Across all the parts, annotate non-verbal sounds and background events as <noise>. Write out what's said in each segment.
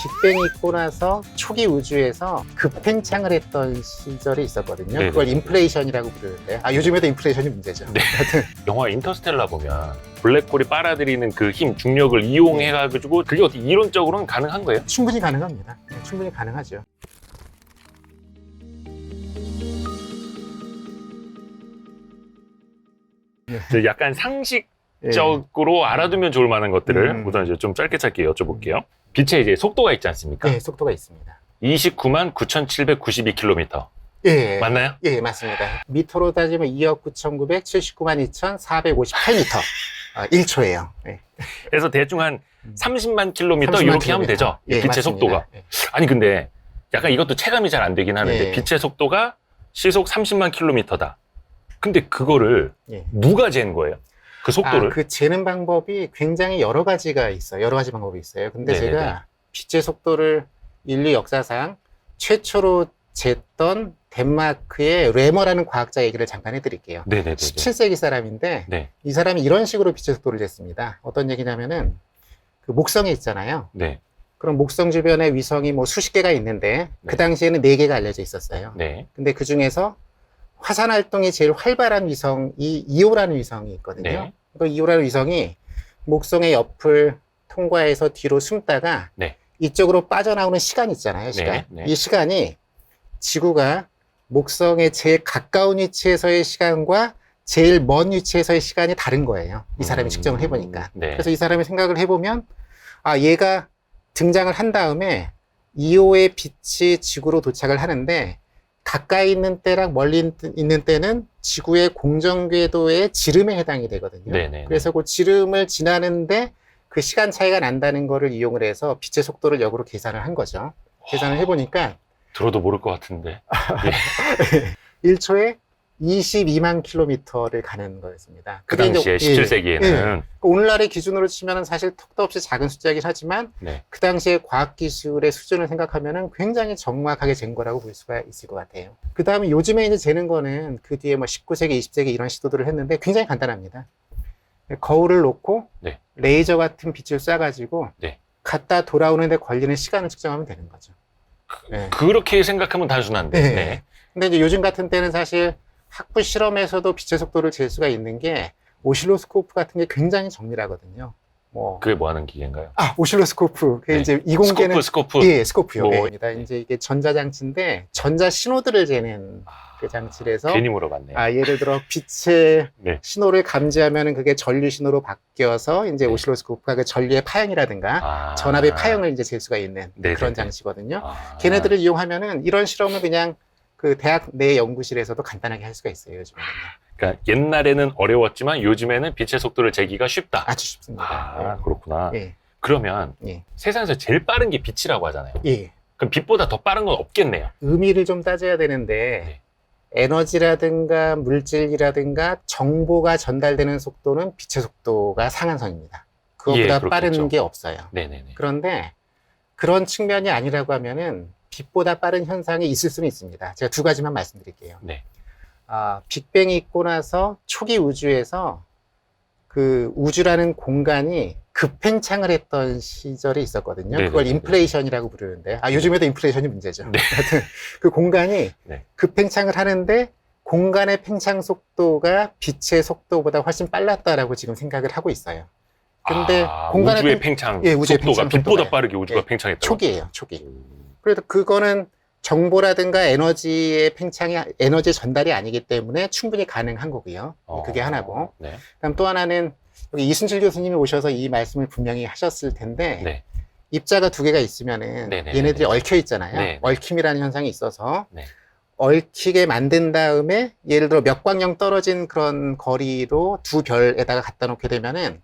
빅뱅이 있고 나서 초기 우주에서 급팽창을 했던 시절이 있었거든요. 네네. 그걸 인플레이션이라고 부르는데, 아 요즘에도 인플레이션이 문제죠. 네. <laughs> 영화 인터스텔라 보면 블랙홀이 빨아들이는 그 힘, 중력을 이용해가지고 그게 어떻게 이론적으로는 가능한 거예요? 충분히 가능합니다. 네, 충분히 가능하죠. 이제 약간 상식 적으로 예. 알아두면 좋을 만한 것들을 음. 우선 이제 좀 짧게 짧게 여쭤볼게요. 빛의 이제 속도가 있지 않습니까? 네, 속도가 있습니다. 29만 9,792km. 예, 맞나요? 예, 맞습니다. 미터로 따지면 2억 9,979만 2,458m. 아, 1초예요. 네. 그래서 대충 한 음. 30만 킬로미터 30만 이렇게 하면 킬로미터. 되죠. 예, 빛의 맞습니다. 속도가. 예. 아니 근데 약간 이것도 체감이 잘 안 되긴 하는데 예. 빛의 속도가 시속 30만 킬로미터다. 근데 그거를 예. 누가 잰 거예요? 그 속도를? 아, 그 재는 방법이 굉장히 여러 가지가 있어요. 여러 가지 방법이 있어요. 근데 네네네. 제가 빛의 속도를 인류 역사상 최초로 쟀던 덴마크의 레머라는 과학자 얘기를 잠깐 해드릴게요. 네네네. 17세기 사람인데 네. 이 사람이 이런 식으로 빛의 속도를 쟀습니다. 어떤 얘기냐면은 그 목성에 있잖아요. 네. 그럼 목성 주변에 위성이 뭐 수십 개가 있는데 그 네. 당시에는 네 개가 알려져 있었어요. 네. 근데 그 중에서 화산 활동이 제일 활발한 위성이 이오라는 위성이 있거든요. 네. 그 이오라는 위성이 목성의 옆을 통과해서 뒤로 숨다가 네. 이쪽으로 빠져나오는 시간 있잖아요. 시간. 네, 네. 이 시간이 지구가 목성의 제일 가까운 위치에서의 시간과 제일 먼 위치에서의 시간이 다른 거예요. 이 사람이 음, 측정을 해보니까. 네. 그래서 이 사람이 생각을 해보면 아 얘가 등장을 한 다음에 2호의 빛이 지구로 도착을 하는데 가까이 있는 때랑 멀리 있는 때는 지구의 공정궤도의 지름에 해당이 되거든요. 네네. 그래서 그 지름을 지나는데 그 시간 차이가 난다는 거를 이용을 해서 빛의 속도를 역으로 계산을 한 거죠. 계산을 해보니까 들어도 모를 것 같은데. <laughs> 1초에 22만 킬로미터를 가는 거였습니다. 그 당시에 이제- 예, 17세기에는 예. 오늘날의 기준으로 치면은 사실 턱도 없이 작은 숫자이긴 하지만 네. 그 당시에 과학기술의 수준을 생각하면은 굉장히 정확하게 잰 거라고 볼 수가 있을 것 같아요. 그 다음에 요즘에 이제 재는 거는 그 뒤에 뭐 19세기, 20세기 이런 시도들을 했는데 굉장히 간단합니다. 거울을 놓고 네. 레이저 같은 빛을 쏴가지고 네. 갔다 돌아오는데 걸리는 시간을 측정하면 되는 거죠. 네. 그렇게 생각하면 단순한데. 네. 네. 근데 이제 요즘 같은 때는 사실 학부 실험에서도 빛의 속도를 잴 수가 있는 게 오실로스코프 같은 게 굉장히 정밀하거든요. 뭐 그게 뭐 하는 기계인가요? 아, 오실로스코프. 그게 네. 이제 이공계는 스코프, 스코프. 예, 스코프요. 뭐, 예, 니다 이제 이게 전자 장치인데 전자 신호들을 재는 그 장치라서 괜히 물어봤네요. 아, 예를 들어 <laughs> 빛의 네. 신호를 감지하면은 그게 전류 신호로 바뀌어서 이제 네. 오실로스코프가 그 전류의 파형이라든가 아. 전압의 파형을 이제 잴 수가 있는 네네네. 그런 장치거든요. 아. 걔네들을 이용하면은 이런 실험을 그냥 그 대학 내 연구실에서도 간단하게 할 수가 있어요, 요즘에는. 그러니까 옛날에는 어려웠지만 요즘에는 빛의 속도를 재기가 쉽다. 아주 쉽습니다. 아, 그렇구나. 예, 그러면 예, 세상에서 제일 빠른 게 빛이라고 하잖아요. 예. 그럼 빛보다 더 빠른 건 없겠네요. 의미를 좀 따져야 되는데 에너지라든가 물질이라든가 정보가 전달되는 속도는 빛의 속도가 상한선입니다. 그것보다 예. 빠른 게 없어요. 네네네. 그런데 그런 측면이 아니라고 하면은 빛보다 빠른 현상이 있을 수는 있습니다. 제가 두 가지만 말씀드릴게요. 네. 아, 빅뱅이 있고 나서 초기 우주에서 그 우주라는 공간이 급팽창을 했던 시절이 있었거든요. 네네네. 그걸 인플레이션이라고 부르는데, 아, 요즘에도 인플레이션이 문제죠. 네. <laughs> 하여튼 그 공간이 네. 급팽창을 하는데 공간의 팽창 속도가 빛의 속도보다 훨씬 빨랐다라고 지금 생각을 하고 있어요. 근데 아, 공간의 우주의 팽- 팽창 예, 우주의 속도가 팽창 빛보다 속도가요. 빠르게 우주가 예, 팽창했다. 초기예요, 초기. 그래도 그거는 정보라든가 에너지의 팽창이 에너지 전달이 아니기 때문에 충분히 가능한 거고요. 그게 하나고. 네. 그다음 또 하나는 여기 이순실 교수님이 오셔서 이 말씀을 분명히 하셨을 텐데 네. 입자가 두 개가 있으면은 네네네네. 얘네들이 얽혀 있잖아요. 네네. 얽힘이라는 현상이 있어서 네. 얽히게 만든 다음에 예를 들어 몇 광년 떨어진 그런 거리로 두 별에다가 갖다 놓게 되면은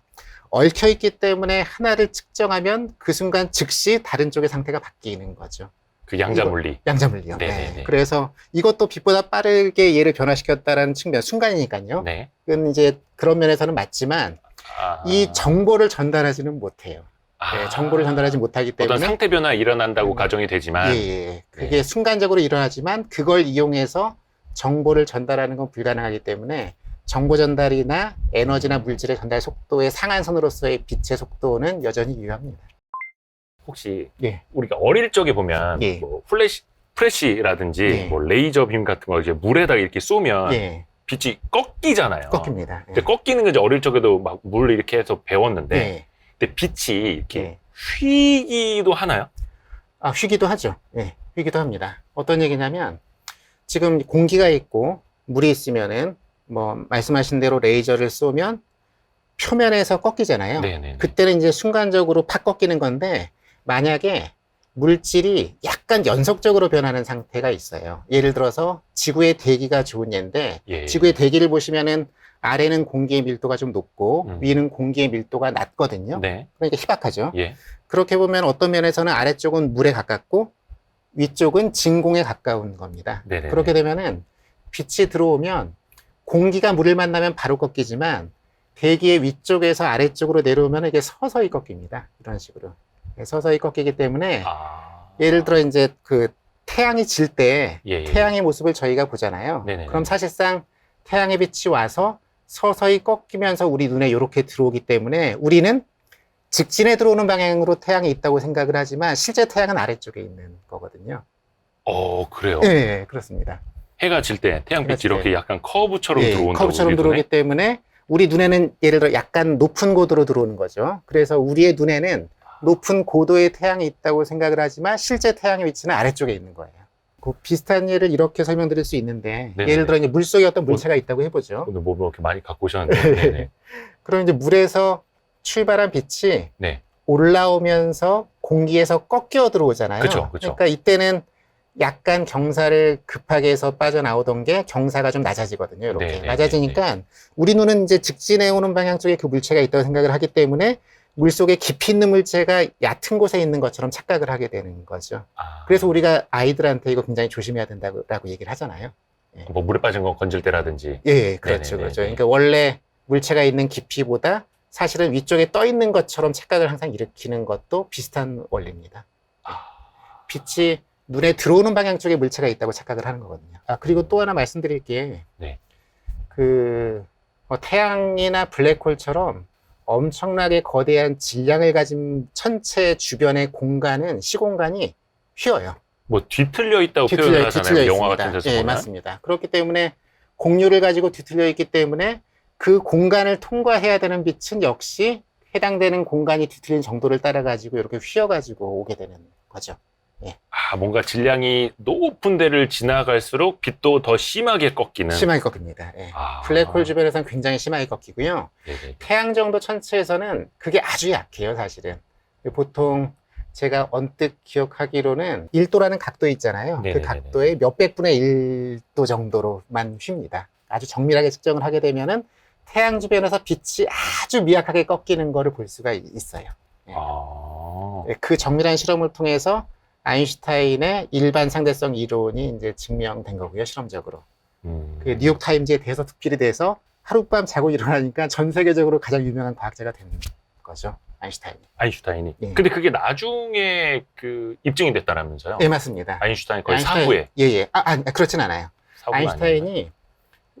얽혀 있기 때문에 하나를 측정하면 그 순간 즉시 다른 쪽의 상태가 바뀌는 거죠. 그 양자 물리. 양자 물리요. 네네네. 네. 그래서 이것도 빛보다 빠르게 얘를 변화시켰다라는 측면, 순간이니까요. 네. 그건 이제 그런 면에서는 맞지만 아. 이 정보를 전달하지는 못해요. 아. 네, 정보를 전달하지 못하기 어떤 때문에 상태 변화 일어난다고 음. 가정이 되지만 예, 예. 그게 네. 순간적으로 일어나지만 그걸 이용해서 정보를 전달하는 건 불가능하기 때문에 정보 전달이나 에너지나 물질의 전달 속도의 상한선으로서의 빛의 속도는 여전히 유효합니다. 혹시 예. 우리가 어릴 적에 보면 예. 뭐 플래시 프레시라든지 예. 뭐 레이저 빔 같은 거 이제 물에다가 이렇게 쏘면 예, 빛이 꺾이잖아요. 꺾입니다. 예. 근데 꺾이는 건 이제 어릴 적에도 막 물 이렇게 해서 배웠는데 예, 근데 빛이 이렇게 예. 휘기도 하나요? 아, 휘기도 하죠. 예, 휘기도 합니다. 어떤 얘기냐면, 지금 공기가 있고, 물이 있으면은, 뭐, 말씀하신 대로 레이저를 쏘면, 표면에서 꺾이잖아요. 네네. 그때는 이제 순간적으로 팍 꺾이는 건데, 만약에 물질이 약간 연속적으로 변하는 상태가 있어요. 예를 들어서, 지구의 대기가 좋은 예인데, 예. 지구의 대기를 보시면은, 아래는 공기의 밀도가 좀 높고, 음. 위는 공기의 밀도가 낮거든요. 네. 그러니까 희박하죠. 예. 그렇게 보면 어떤 면에서는 아래쪽은 물에 가깝고 위쪽은 진공에 가까운 겁니다. 네네. 그렇게 되면은 빛이 들어오면 공기가 물을 만나면 바로 꺾이지만 대기의 위쪽에서 아래쪽으로 내려오면 이게 서서히 꺾입니다. 이런 식으로. 네, 서서히 꺾이기 때문에 아. 예를 들어 이제 그 태양이 질때 예, 예. 태양의 모습을 저희가 보잖아요. 네네네. 그럼 사실상 태양의 빛이 와서 서서히 꺾이면서 우리 눈에 이렇게 들어오기 때문에 우리는 직진에 들어오는 방향으로 태양이 있다고 생각을 하지만 실제 태양은 아래쪽에 있는 거거든요. 어, 그래요. 네, 그렇습니다. 해가 질 때 태양빛이 질 이렇게 때. 약간 커브처럼 예, 들어온다고 커브처럼 우리 들어오기 눈에? 때문에 우리 눈에는 예를 들어 약간 높은 고도로 들어오는 거죠. 그래서 우리의 눈에는 높은 고도의 태양이 있다고 생각을 하지만 실제 태양의 위치는 아래쪽에 있는 거예요. 그 비슷한 예를 이렇게 설명드릴 수 있는데 네네네. 예를 들어 이제 물 속에 어떤 물체가 있다고 해보죠. 오늘 뭐 이렇게 많이 갖고 오셨는데. 네네. <laughs> 그럼 이제 물에서 출발한 빛이 네. 올라오면서 공기에서 꺾여 들어오잖아요. 그쵸, 그쵸. 러니까 이때는 약간 경사를 급하게 해서 빠져나오던 게 경사가 좀 낮아지거든요. 이렇게 네, 네, 낮아지니까 우리 눈은 이제 직진해 오는 방향 쪽에 그 물체가 있다고 생각을 하기 때문에 물 속에 깊이 있는 물체가 얕은 곳에 있는 것처럼 착각을 하게 되는 거죠. 아, 그래서 우리가 아이들한테 이거 굉장히 조심해야 된다고 라고 얘기를 하잖아요. 뭐 물에 빠진 거 건질 때라든지. 예, 예, 그렇죠, 네네네네. 그렇죠. 그러니까 원래 물체가 있는 깊이보다 사실은 위쪽에 떠 있는 것처럼 착각을 항상 일으키는 것도 비슷한 원리입니다. 아, 빛이 눈에 들어오는 방향 쪽에 물체가 있다고 착각을 하는 거거든요. 아, 그리고 또 하나 말씀드릴 게, 네. 그, 뭐 태양이나 블랙홀처럼 엄청나게 거대한 질량을 가진 천체 주변의 공간은, 시공간이 휘어요. 뭐 뒤틀려 있다고 뒤틀려, 표현을 하잖아요. 뒤틀려 영화 있습니다. 같은 데서 예, 보면. 맞습니다. 그렇기 때문에 공률을 가지고 뒤틀려 있기 때문에 그 공간을 통과해야 되는 빛은 역시 해당되는 공간이 뒤틀린 정도를 따라 가지고 이렇게 휘어 가지고 오게 되는 거죠. 아, 뭔가 질량이 높은 데를 지나갈수록 빛도 더 심하게 꺾이는. 심하게 꺾입니다. 예. 아. 블랙홀 주변에서는 굉장히 심하게 꺾이고요. 네네. 태양 정도 천체에서는 그게 아주 약해요, 사실은. 보통 제가 언뜻 기억하기로는 1도라는 각도 있잖아요. 그 네네네네. 각도의 몇백 분의 1도 정도로만 휩니다. 아주 정밀하게 측정을 하게 되면은 태양 주변에서 빛이 아주 미약하게 꺾이는 거를 볼 수가 있- 있어요. 아. 예, 그 정밀한 실험을 통해서 아인슈타인의 일반 상대성 이론이 이제 증명된 거고요, 실험적으로. 음. 그 뉴욕 타임즈에 대해서 특필이 돼서 하룻밤 자고 일어나니까 전 세계적으로 가장 유명한 과학자가 된 거죠. 아인슈타인이. 아인슈타인이. 예. 근데 그게 나중에 그 입증이 됐다라면서요? 예, 맞습니다. 아인슈타인 거의 아인슈타인- 사후에. 예, 예. 아, 아 그렇진 않아요. 아인슈타인이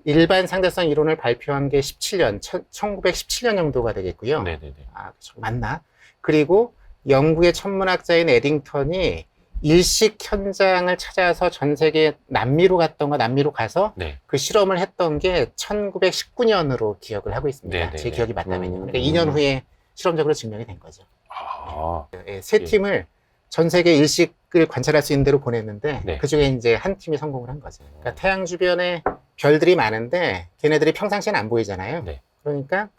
일반 상대성 이론을 발표한 게 17년, 1917년 정도가 되겠고요. 네네네. 아. 맞나? 그리고 영국의 천문학자인 에딩턴이 일식 현장을 찾아서 전 세계 남미로 갔던가 남미로 가서 네. 그 실험을 했던 게 1919년으로 기억을 하고 있습니다. 네네네. 제 기억이 맞다면요. 음. 그러니까 2년 후에 실험적으로 증명이 된 거죠. 아. 예, 세 예. 팀을 전 세계 일식을 관찰할 수 있는 대로 보냈는데 네. 그 중에 이제 한 팀이 성공을 한 거죠. 그러니까 태양 주변에 별들이 많은데 걔네들이 평상시에는 안 보이잖아요. 네. 그러니까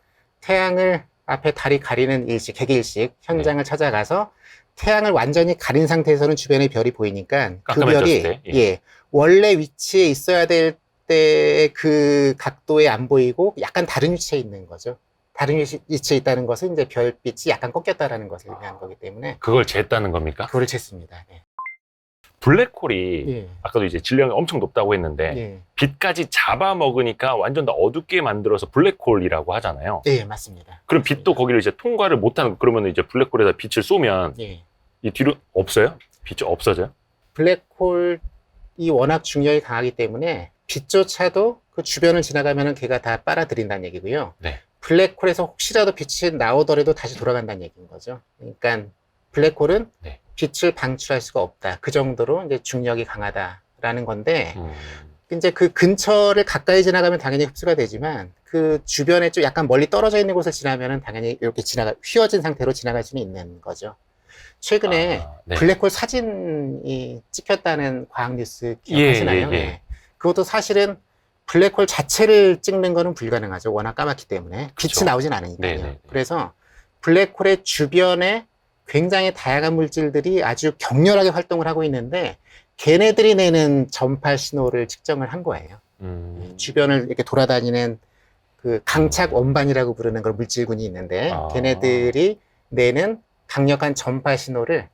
태양을 앞에 달이 가리는 일식, 개기일식 현장을 네. 찾아가서 태양을 완전히 가린 상태에서는 주변의 별이 보이니까 그 별이 때? 예. 예, 원래 위치에 있어야 될 때 그 각도에 안 보이고 약간 다른 위치에 있는 거죠. 다른 위치- 위치에 있다는 것은 이제 별빛이 약간 꺾였다라는 것을 의미하는 거기 때문에 그걸 쟀다는 겁니까? 그걸 쟀습니다. 네. 블랙홀이 예. 아까도 이제 질량이 엄청 높다고 했는데 예. 빛까지 잡아먹으니까 완전 다 어둡게 만들어서 블랙홀이라고 하잖아요. 예, 맞습니다. 그럼 빛도 거기를 이제 통과를 못하는 그러면 이제 블랙홀에다 빛을 쏘면 예. 이 뒤로 없어요? 빛이 없어져요? 블랙홀이 워낙 중력이 강하기 때문에 빛조차도 그 주변을 지나가면은 걔가 다 빨아들인다는 얘기고요. 네. 블랙홀에서 혹시라도 빛이 나오더라도 다시 돌아간다는 얘기인 거죠. 그러니까 블랙홀은 네. 빛을 방출할 수가 없다. 그 정도로 이제 중력이 강하다라는 건데 음. 이제 그 근처를 가까이 지나가면 당연히 흡수가 되지만 그 주변에 좀 약간 멀리 떨어져 있는 곳을 지나면은 당연히 이렇게 지나가 휘어진 상태로 지나갈 수는 있는 거죠. 최근에 아, 네. 블랙홀 사진이 찍혔다는 과학 뉴스 예, 기억하시나요? 예, 예. 네. 그것도 사실은 블랙홀 자체를 찍는 거는 불가능하죠. 워낙 까맣기 때문에 빛이 그쵸. 나오진 않으니까요. 네, 네, 네. 그래서 블랙홀의 주변에 굉장히 다양한 물질들이 아주 격렬하게 활동을 하고 있는데 걔네들이 내는 전파 신호를 측정을 한 거예요. 음. 주변을 이렇게 돌아다니는 그 강착 원반이라고 부르는 그런 물질군이 있는데 아. 걔네들이 내는 강력한 전파 신호를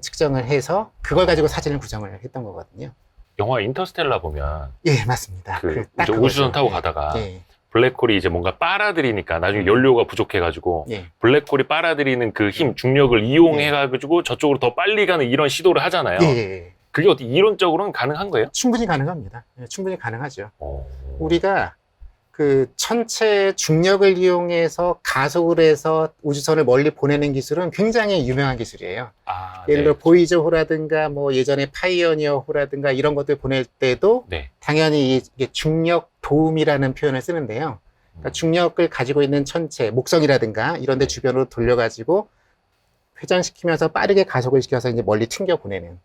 측정을 해서 그걸 가지고 사진을 구성을 했던 거거든요. 영화 인터스텔라 보면 예, 맞습니다. 그딱 이제. 우주선 타고 예, 가다가 예, 블랙홀이 이제 뭔가 빨아들이니까 나중에 연료가 부족해가지고 예, 블랙홀이 빨아들이는 그 힘 중력을 이용해가지고 저쪽으로 더 빨리 가는 이런 시도를 하잖아요. 예, 예, 예. 그게 어떻게 이론적으로는 가능한 거예요? 충분히 가능합니다. 예, 충분히 가능하죠. 어. 우리가 그 천체 중력을 이용해서 가속을 해서 우주선을 멀리 보내는 기술은 굉장히 유명한 기술이에요. 아, 예를 들어 네. 보이저 호라든가 뭐 예전에 파이어니어 호라든가 이런 것들 보낼 때도 네. 당연히 이게 중력 도움이라는 표현을 쓰는데요. 그러니까 중력을 가지고 있는 천체, 목성이라든가 이런 데 네. 주변으로 돌려가지고 회전시키면서 빠르게 가속을 시켜서 이제 멀리 튕겨 보내는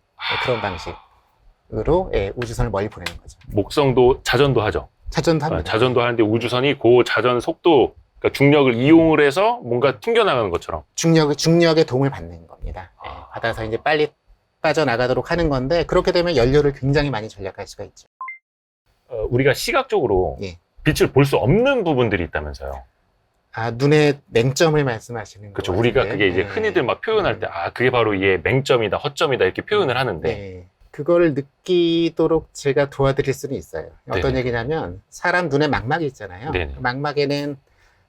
그런 방식으로 예, 우주선을 멀리 보내는 거죠. 목성도 자전도 하죠. 자전도 아, 합니다. 자전도 하는데 우주선이 그 자전 속도 그러니까 중력을 이용을 해서 뭔가 튕겨나가는 것처럼. 중력, 중력의 도움을 받는 겁니다. 예, 아. 받아서 이제 빨리 빠져나가도록 하는 건데 그렇게 되면 연료를 굉장히 많이 절약할 수가 있죠. 어, 우리가 시각적으로 예. 빛을 볼 수 없는 부분들이 있다면서요. 아, 눈의 맹점을 말씀하시는 그렇죠. 것 우리가. 그게 이제 예. 흔히들 막 표현할 때, 아, 그게 바로 이게 맹점이다, 허점이다, 이렇게 표현을 하는데, 네. 그거를 느끼도록 제가 도와드릴 수는 있어요. 어떤 네네. 얘기냐면 사람 눈에 망막이 있잖아요. 네네. 그 망막에는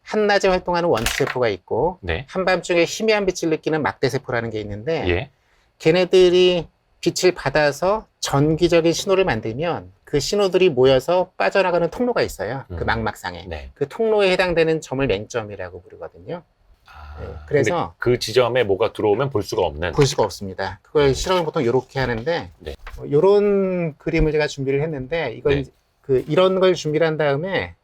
한낮에 활동하는 원시세포가 있고 네. 한밤중에 희미한 빛을 느끼는 막대세포라는 게 있는데 예. 걔네들이 빛을 받아서 전기적인 신호를 만들면 그 신호들이 모여서 빠져나가는 통로가 있어요. 그 음. 망막상에. 네. 그 통로에 해당되는 점을 맹점이라고 부르거든요. 아, 네, 그래서- 그 지점에 뭐가 들어오면 볼 수가 없는. 볼 수가 없습니다. 그걸 실험을 보통 이렇게 하는데 네. 이런 그림을 제가 준비를 했는데 이건 네. 그 이런 걸 준비를 한 다음에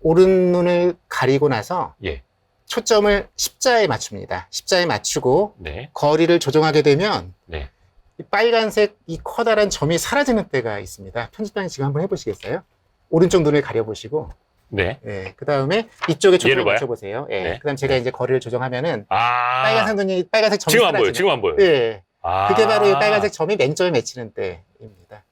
오른 눈을 가리고 나서 예. 초점을 십자에 맞춥니다. 십자에 맞추고 네. 거리를 조정하게 되면 네. 이 빨간색 이 커다란 점이 사라지는 때가 있습니다. 편집장님 지금 한번 해보시겠어요? 오른쪽 눈을 가려보시고, 네. 예, 그 다음에 이쪽에 얘를 초점을 봐요? 맞춰보세요. 예, 네. 그 다음 제가 이제 거리를 조정하면은 아. 빨간색 눈이, 빨간색 점이 지금 안 보여 요. 사라지는 지금 안 보여 요. 예, 아. 그게 바로 이 빨간색 점이 맹점에 맺히는 때입니다.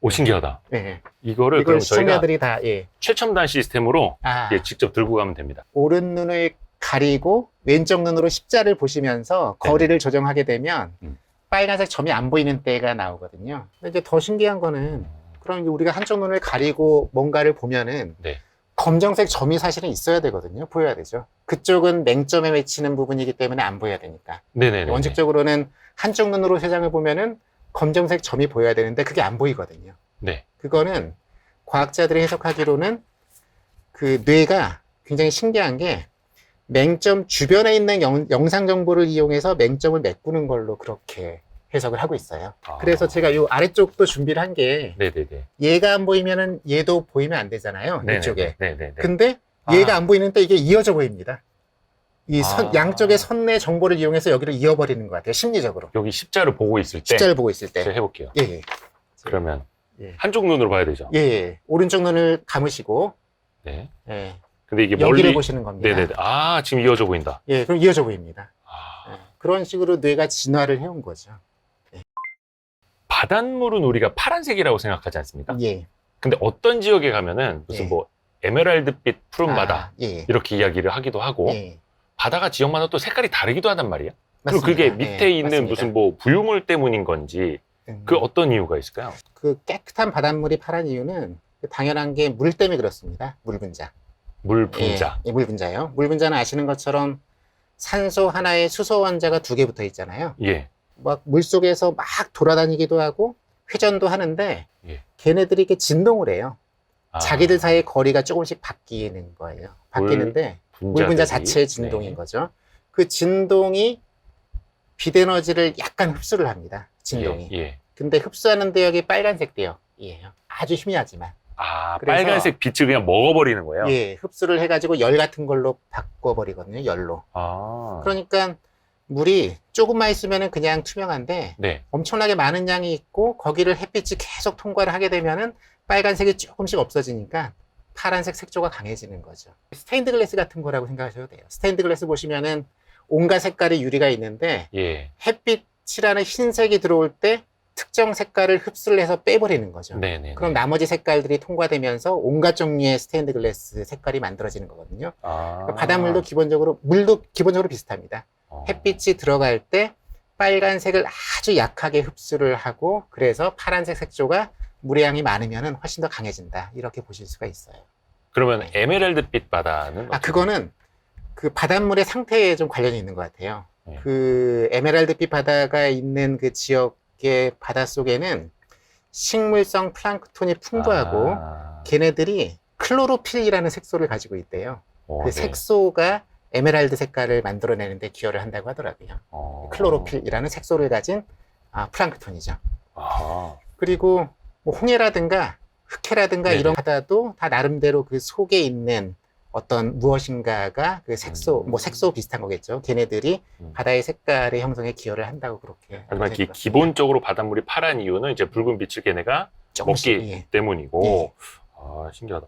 오, 신기하다. 예. 이거를 이걸 그럼 저희가 시청자들이 다, 예. 최첨단 시스템으로 아, 예, 직접 들고 가면 됩니다. 오른 눈을 가리고 왼쪽 눈으로 십자를 보시면서 거리를 조정하게 되면 네. 음. 빨간색 점이 안 보이는 때가 나오거든요. 근데 이제 더 신기한 거는 그럼 이제 우리가 한쪽 눈을 가리고 뭔가를 보면은 네. 검정색 점이 사실은 있어야 되거든요. 보여야 되죠. 그쪽은 맹점에 맺히는 부분이기 때문에 안 보여야 되니까. 네네네. 원칙적으로는 한쪽 눈으로 세상을 보면은 검정색 점이 보여야 되는데 그게 안 보이거든요. 네. 그거는 과학자들이 해석하기로는 그 뇌가 굉장히 신기한 게 맹점 주변에 있는 영, 상 정보를 이용해서 맹점을 메꾸는 걸로 그렇게 해석을 하고 있어요. 아. 그래서 제가 이 아래쪽도 준비를 한 게 네네네. 얘가 안 보이면은 얘도 보이면 안 되잖아요. 네네네. 이쪽에. 네네네. 근데 아. 얘가 안 보이는 때 이게 이어져 보입니다. 이 선, 아. 양쪽의 선내 정보를 이용해서 여기를 이어버리는 것 같아요. 심리적으로. 여기 십자를 보고 있을 때 십자를 보고 있을 때. 제가 해볼게요. 예, 예. 그러면 예. 한쪽 눈으로 봐야 되죠. 예, 예. 오른쪽 눈을 감으시고, 네. 예. 근데 이게 여기를 멀리 보시는 겁니다. 네네네. 아 지금 이어져 보인다. 예, 그럼 이어져 보입니다. 아. 예. 그런 식으로 뇌가 진화를 해온 거죠. 바닷물은 우리가 파란색이라고 생각하지 않습니까? 예. 근데 어떤 지역에 가면은 무슨 예. 뭐 에메랄드빛 푸른 바다 아, 예. 이렇게 이야기를 하기도 하고 예. 바다가 지역마다 또 색깔이 다르기도 하단 말이야. 그리고. 그게 밑에 예, 있는 맞습니다. 무슨 뭐 부유물 때문인 건지 음, 그 어떤 이유가 있을까요? 그 깨끗한 바닷물이 파란 이유는 당연한 게 물 때문에 그렇습니다. 물 분자. 물 분자. 예, 예, 물 분자요. 물 분자는 아시는 것처럼 산소 하나에 수소 원자가 두 개 붙어 있잖아요. 예. 막 물속에서 막 돌아다니기도 하고 회전도 하는데 예. 걔네들이 이렇게 진동을 해요. 아, 자기들 사이의 거리가 조금씩 바뀌는 거예요. 바뀌는데 물 분자. 자체의 진동인 네. 거죠. 그 진동이 빛 에너지를 약간 흡수를 합니다. 진동이. 예, 예. 근데 흡수하는 대역이 빨간색 대역이에요. 아주 희미하지만. 아, 빨간색 빛을 그냥 먹어버리는 거예요? 예, 흡수를 해가지고 열 같은 걸로 바꿔버리거든요. 열로. 아. 그러니까 물이 조금만 있으면은 그냥 투명한데 네. 엄청나게 많은 양이 있고 거기를 햇빛이 계속 통과를 하게 되면은 빨간색이 조금씩 없어지니까 파란색 색조가 강해지는 거죠. 스테인드 글래스 같은 거라고 생각하셔도 돼요. 스테인드 글래스 보시면은 온갖 색깔의 유리가 있는데 예. 햇빛이라는 흰색이 들어올 때 특정 색깔을 흡수를 해서 빼버리는 거죠. 네네. 그럼 나머지 색깔들이 통과되면서 온갖 종류의 스테인드 글래스 색깔이 만들어지는 거거든요. 아. 그러니까 바닷물도 기본적으로 물도 기본적으로 비슷합니다. 어. 햇빛이 들어갈 때 빨간색을 아주 약하게 흡수를 하고 그래서 파란색 색조가 물의 양이 많으면 훨씬 더 강해진다 이렇게 보실 수가 있어요. 그러면 에메랄드빛 바다는 아 그거는 그 바닷물의 상태에 좀 관련이 있는 것 같아요. 네. 그 에메랄드빛 바다가 있는 그 지역의 바다 속에는 식물성 플랑크톤이 풍부하고 아. 걔네들이 클로로필이라는 색소를 가지고 있대요. 어, 그 네. 색소가 에메랄드 색깔을 만들어내는데 기여를 한다고 하더라고요. 어. 클로로필이라는 색소를 가진 아, 플랑크톤이죠. 아. 그리고 뭐 홍해라든가 흑해라든가 네네. 이런 바다도 다 나름대로 그 속에 있는 어떤 무엇인가가 그 색소, 음. 뭐 색소 비슷한 거겠죠. 걔네들이 음. 바다의 색깔의 형성에 기여를 한다고 그렇게. 하지만 기. 기본적으로 바닷물이 파란 이유는 이제 붉은 빛을 걔네가 조금씩, 먹기 예. 때문이고 예. 아 신기하다.